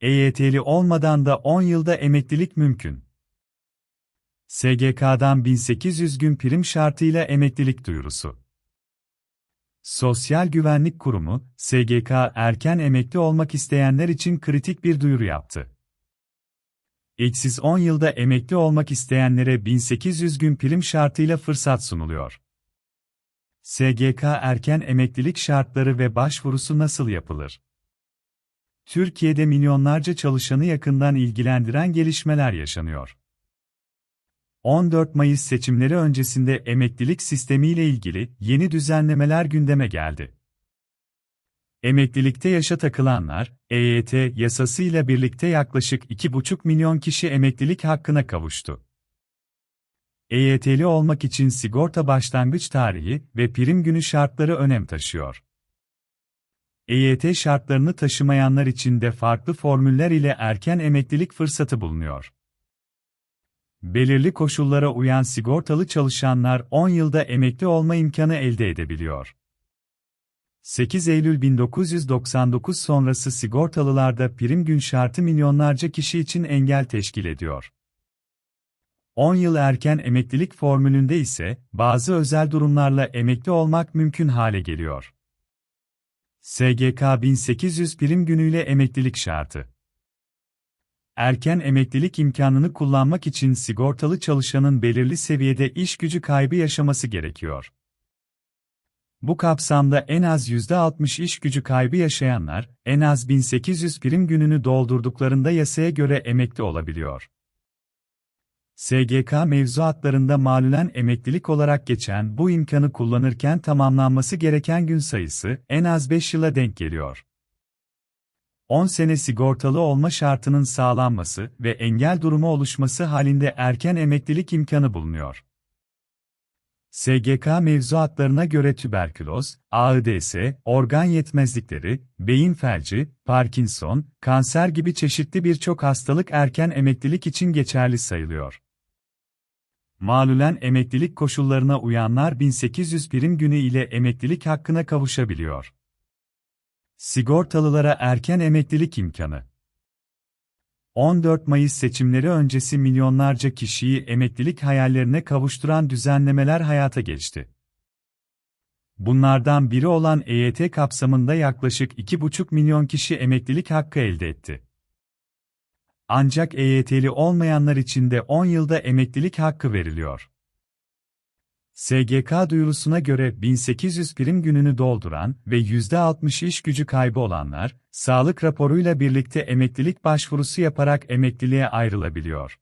EYT'li olmadan da 10 yılda emeklilik mümkün. SGK'dan 1800 gün prim şartıyla emeklilik duyurusu. Sosyal Güvenlik Kurumu, SGK erken emekli olmak isteyenler için kritik bir duyuru yaptı. Eksiz 10 yılda emekli olmak isteyenlere 1800 gün prim şartıyla fırsat sunuluyor. SGK erken emeklilik şartları ve başvurusu nasıl yapılır? Türkiye'de milyonlarca çalışanı yakından ilgilendiren gelişmeler yaşanıyor. 14 Mayıs seçimleri öncesinde emeklilik sistemiyle ilgili yeni düzenlemeler gündeme geldi. Emeklilikte yaşa takılanlar, EYT yasasıyla birlikte yaklaşık 2,5 milyon kişi emeklilik hakkına kavuştu. EYT'li olmak için sigorta başlangıç tarihi ve prim günü şartları önem taşıyor. EYT şartlarını taşımayanlar için de farklı formüller ile erken emeklilik fırsatı bulunuyor. Belirli koşullara uyan sigortalı çalışanlar 10 yılda emekli olma imkanı elde edebiliyor. 8 Eylül 1999 sonrası sigortalılarda prim gün şartı milyonlarca kişi için engel teşkil ediyor. 10 yıl erken emeklilik formülünde ise bazı özel durumlarla emekli olmak mümkün hale geliyor. SGK 1800 prim günüyle emeklilik şartı. Erken emeklilik imkanını kullanmak için sigortalı çalışanın belirli seviyede iş gücü kaybı yaşaması gerekiyor. Bu kapsamda en az %60 iş gücü kaybı yaşayanlar, en az 1800 prim gününü doldurduklarında yasaya göre emekli olabiliyor. SGK mevzuatlarında malulen emeklilik olarak geçen bu imkanı kullanırken tamamlanması gereken gün sayısı en az 5 yıla denk geliyor. 10 sene sigortalı olma şartının sağlanması ve engel durumu oluşması halinde erken emeklilik imkanı bulunuyor. SGK mevzuatlarına göre tüberküloz, AIDS, organ yetmezlikleri, beyin felci, Parkinson, kanser gibi çeşitli birçok hastalık erken emeklilik için geçerli sayılıyor. Malulen emeklilik koşullarına uyanlar 1800 prim günü ile emeklilik hakkına kavuşabiliyor. Sigortalılara erken emeklilik imkanı 14 Mayıs seçimleri öncesi milyonlarca kişiyi emeklilik hayallerine kavuşturan düzenlemeler hayata geçti. Bunlardan biri olan EYT kapsamında yaklaşık 2,5 milyon kişi emeklilik hakkı elde etti. Ancak EYT'li olmayanlar için de 10 yılda emeklilik hakkı veriliyor. SGK duyurusuna göre 1800 prim gününü dolduran ve %60 iş gücü kaybı olanlar, sağlık raporuyla birlikte emeklilik başvurusu yaparak emekliliğe ayrılabiliyor.